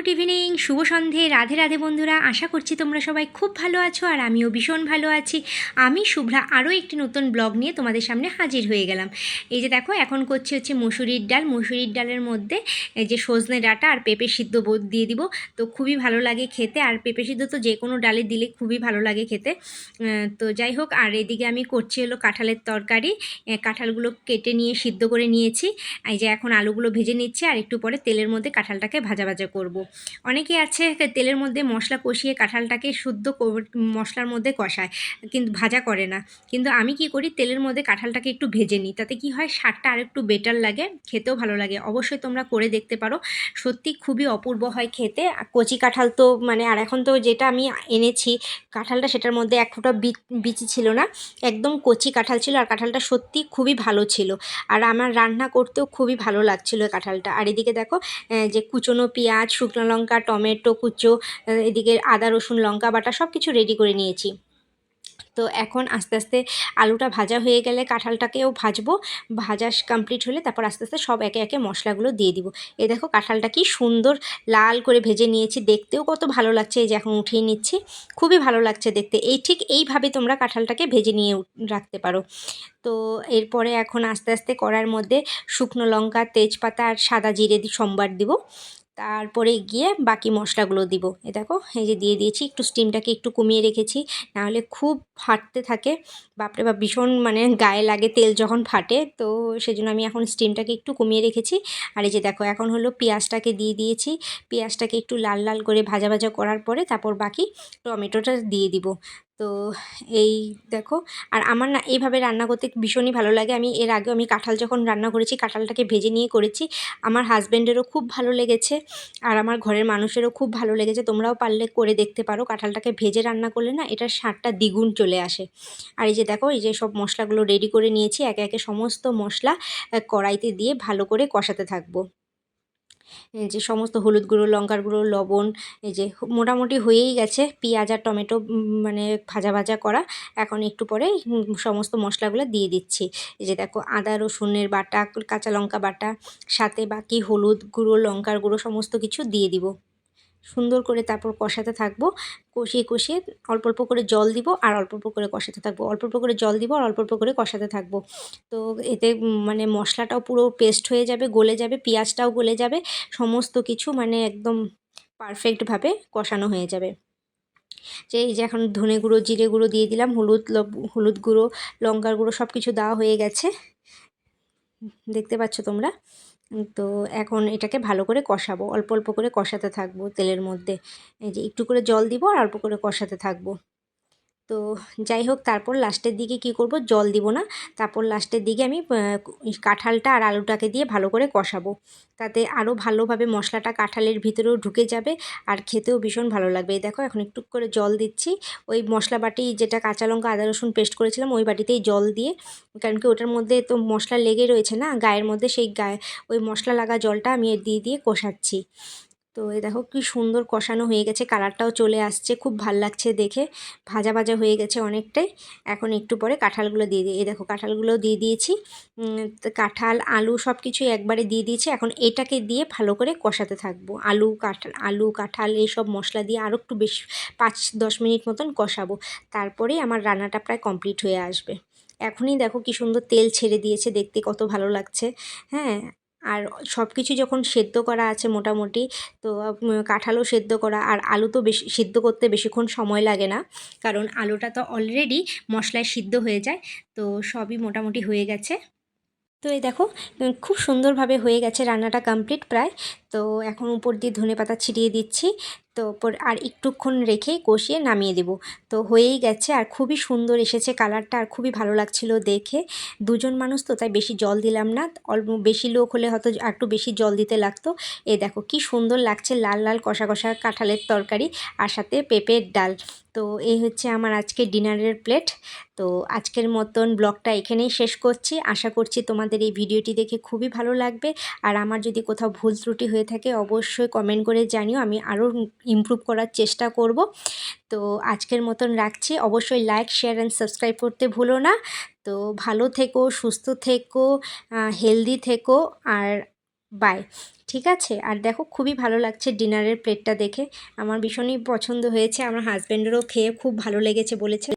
Good evening, শুভ সন্ধে রাধে রাধে বন্ধুরা, আশা করছি তোমরা সবাই খুব ভালো আছো আর আমিও ভীষণ ভালো আছি। আমি শুভ্রা, আরও একটি নতুন ব্লগ নিয়ে তোমাদের সামনে হাজির হয়ে গেলাম। এই যে দেখো, এখন করছি হচ্ছে মুসুরির ডাল। মুসুরির ডালের মধ্যে এই যে সজনে ডাঁটা আর পেঁপে সিদ্ধ বোধ দিয়ে দিব। তো খুবই ভালো লাগে খেতে। আর পেঁপে সিদ্ধ তো যে কোনো ডালে দিলে খুবই ভালো লাগে খেতে। তো যাই হোক, আর এদিকে আমি করছি হলো কাঁঠালের তরকারি। কাঁঠালগুলো কেটে নিয়ে সিদ্ধ করে নিয়েছি। এই যে এখন আলুগুলো ভেজে নিচ্ছি আর একটু পরে তেলের মধ্যে কাঁঠালটাকে ভাজা ভাজা করব। অনেকে আছে তেলের মধ্যে মশলা কষিয়ে কাঁঠালটাকে শুদ্ধ মশলার মধ্যে কষায়, কিন্তু ভাজা করে না। কিন্তু আমি কি করি, তেলের মধ্যে কাঁঠালটাকে একটু ভেজে নিই। তাতে কি হয়, স্বাদটা আর একটু বেটার লাগে, খেতেও ভালো লাগে। অবশ্যই তোমরা করে দেখতে পারো। সত্যি খুবই অপূর্ব হয় খেতে। কচি কাঁঠাল তো মানে আর এখন তো যেটা আমি এনেছি, কাঁঠালটা সেটার মধ্যে এক ফোঁটা বিচি ছিল না। একদম কচি কাঁঠাল ছিল আর কাঁঠালটা সত্যি খুবই ভালো ছিল। আর আমার রান্না করতেও খুবই ভালো লাগছিল কাঁঠালটা। আর এদিকে দেখো যে কুচনো পেঁয়াজ, শুকনো লঙ্কা, টমেটো, কুচো এদিকে আদা, রসুন, লঙ্কা বাটা সব কিছু রেডি করে নিয়েছি। তো এখন আস্তে আস্তে আলুটা ভাজা হয়ে গেলে কাঁঠালটাকেও ভাজবো। ভাজা কমপ্লিট হলে তারপর আস্তে আস্তে সব একে একে মশলাগুলো দিয়ে দিব। এই দেখো কাঁঠালটা কি সুন্দর লাল করে ভেজে নিয়েছি। দেখতেও কত ভালো লাগছে, এই যে এখন উঠিয়ে নিচ্ছি। খুবই ভালো লাগছে দেখতে। এই ঠিক এইভাবে তোমরা কাঁঠালটাকে ভেজে নিয়ে রাখতে পারো। তো এরপরে এখন আস্তে আস্তে কড়ার মধ্যে শুকনো লঙ্কা, তেজপাতা আর সাদা জিরে সম্বার দিব। তারপরে গিয়ে বাকি মশলাগুলো দিব। এ দেখো, এই যে দিয়ে দিয়েছি, একটু স্টিমটাকে একটু কমিয়ে রেখেছি, নাহলে খুব ফাটতে থাকে। বাপরে বাপ, ভীষণ মানে গায়ে লাগে তেল যখন ফাটে, তো সেজন্য আমি এখন স্টিমটাকে একটু কমিয়ে রেখেছি। আর এই যে দেখো, এখন হলো পেঁয়াজটাকে দিয়ে দিয়েছি। পেঁয়াজটাকে একটু লাল লাল করে ভাজা ভাজা করার পরে তারপর বাকি টমেটোটা দিয়ে দিব। তো এই দেখো, আর আমার না এইভাবে রান্না করতে ভীষণই ভালো লাগে। আমি এর আগেও আমি কাঁঠাল যখন রান্না করেছি, কাঁঠালটাকে ভেজে নিয়ে করেছি, আমার হাজব্যান্ডেরও খুব ভালো লেগেছে, আর আমার ঘরের মানুষেরও খুব ভালো লেগেছে। তোমরাও পারলে করে দেখতে পারো, কাঁঠালটাকে ভেজে রান্না করলে না এটার স্বাদটা দ্বিগুণ চলে আসে। আর এই যে দেখো, এই যে সব মশলাগুলো রেডি করে নিয়েছি, একে একে সমস্ত মশলা কড়াইতে দিয়ে ভালো করে কষাতে থাকব। যে সমস্ত হলুদ গুঁড়ো, লঙ্কার গুঁড়ো, লবণ, এই যে মোটামুটি হয়েই গেছে। পেঁয়াজ আর টমেটো মানে ভাজা ভাজা করা। এখন একটু পরে সমস্ত মশলাগুলো দিয়ে দিচ্ছি। এই যে দেখো, আদা, রসুনের বাটা, কাঁচা লঙ্কা বাটা, সাথে বাকি হলুদ গুঁড়ো, লঙ্কার গুঁড়ো, সমস্ত কিছু দিয়ে দিব। সুন্দর করে তারপর কষাতে থাকব। কষিয়ে কষিয়ে অল্প অল্প করে জল দিব আর অল্প অল্প করে কষাতে থাকব। অল্প অল্প করে জল দিব আর অল্প অল্প করে কষাতে থাকব। তো এতে মানে মশলাটাও পুরো পেস্ট হয়ে যাবে, গলে যাবে, পেঁয়াজটাও গলে যাবে, সমস্ত কিছু মানে একদম পারফেক্টভাবে কষানো হয়ে যাবে। যে এই যে এখন ধনে গুঁড়ো, জিরে গুঁড়ো দিয়ে দিলাম, হলুদ হলুদ গুঁড়ো, লঙ্কার গুঁড়ো সব কিছু দেওয়া হয়ে গেছে। দেখতে পাচ্ছ তোমরা? তো এখন এটাকে ভালো করে কষাবো, অল্প অল্প করে কষাতে থাকব তেলের মধ্যে। এই যে একটু করে জল দিব আর অল্প করে কষাতে থাকব। তো যাই হোক, তারপর লাস্টের দিকে কি করব? জল দিব না। তারপর লাস্টের দিকে আমি কাঁঠালটা আর আলুটাকে দিয়ে ভালো করে কষাবো। তাতে আরও ভালোভাবে মশলাটা কাঁঠালের ভিতরেও ঢুকে যাবে আর খেতেও ভীষণ ভালো লাগবে। এই দেখো, এখন একটু করে জল দিচ্ছি। ওই মশলা বাটি, যেটা কাঁচা লঙ্কা, আদা, রসুন পেস্ট করেছিলাম, ওই বাটিতেই জল দিয়ে। কারণ কি, ওটার মধ্যে তো মশলা লেগে রয়েছে না? গায়ের মধ্যে সেই গায়ে, ওই মশলা লাগা জলটা আমি দিয়ে দিয়ে কষাচ্ছি। তো এই দেখো কি সুন্দর কষানো হয়ে গেছে, কালারটাও চলে আসছে, খুব ভালো লাগছে দেখে। ভাজা ভাজা হয়ে গেছে অনেকটাই। এখন একটু পরে কাঁঠালগুলো দিয়ে দিই। এই দেখো কাঁঠালগুলো দিয়ে দিয়েছি। কাঁঠাল, আলু সব কিছুই একবারে দিয়ে দিয়েছি। এখন এটাকে দিয়ে ভালো করে কষাতে থাকব। আলু, কাঁঠাল আলু, কাঁঠাল এইসব মশলা দিয়ে আরও একটু বেশি পাঁচ দশ মিনিট মতন কষাবো। তারপরেই আমার রান্নাটা প্রায় কমপ্লিট হয়ে আসবে। এখনই দেখো কি সুন্দর তেল ছেড়ে দিয়েছে, দেখতে কত ভালো লাগছে। হ্যাঁ আর সব কিছু যখন সেদ্ধ করা আছে মোটামুটি, তো কাঁঠালও সেদ্ধ করা আর আলু তো বেশি, সেদ্ধ করতে বেশিক্ষণ সময় লাগে না। কারণ আলুটা তো অলরেডি মশলায় সিদ্ধ হয়ে যায়, তো সবই মোটামুটি হয়ে গেছে। তো এই দেখো খুব সুন্দরভাবে হয়ে গেছে রান্নাটা কমপ্লিট প্রায়। তো এখন উপর দিয়ে ধনে পাতা ছিটিয়ে দিচ্ছি। তো আর একটুক্ষণ রেখে কষিয়ে নামিয়ে দেব। তো হয়েই গেছে আর খুবই সুন্দর এসেছে কালারটা আর খুবই ভালো লাগছিল দেখে। দুজন মানুষ তো তাই বেশি জল দিলাম না। অল্প বেশি লোক হলে হয়তো একটু বেশি জল দিতে লাগতো। এ দেখো কি সুন্দর লাগছে লাল লাল কষা কষা কাঁঠালের তরকারি আর সাথে পেঁপের ডাল। তো এই হচ্ছে আমার আজকে ডিনারের প্লেট। তো আজকের মতন ব্লগটা এখানেই শেষ করছি। আশা করছি তোমাদের এই ভিডিওটি দেখে খুবই ভালো লাগবে। আর আমার যদি কোথাও ভুল ত্রুটি হয়ে থাকে, অবশ্যই কমেন্ট করে জানিও। আমি আরও ইমপ্রুভ করার চেষ্টা করব। তো আজকের মতন রাখছি। অবশ্যই লাইক শেয়ার অ্যান্ড সাবস্ক্রাইব করতে ভুলো না। তো ভালো থেকো, সুস্থ থেকো হেলদি থেকো আর বাই ঠিক আছে? আর দেখো, খুবই ভালো লাগছে ডিনারের প্লেটটা দেখে। আমার ভীষণই পছন্দ হয়েছে। আমার হাজব্যান্ডেরও খেয়ে খুব ভালো লেগেছে বলেছে।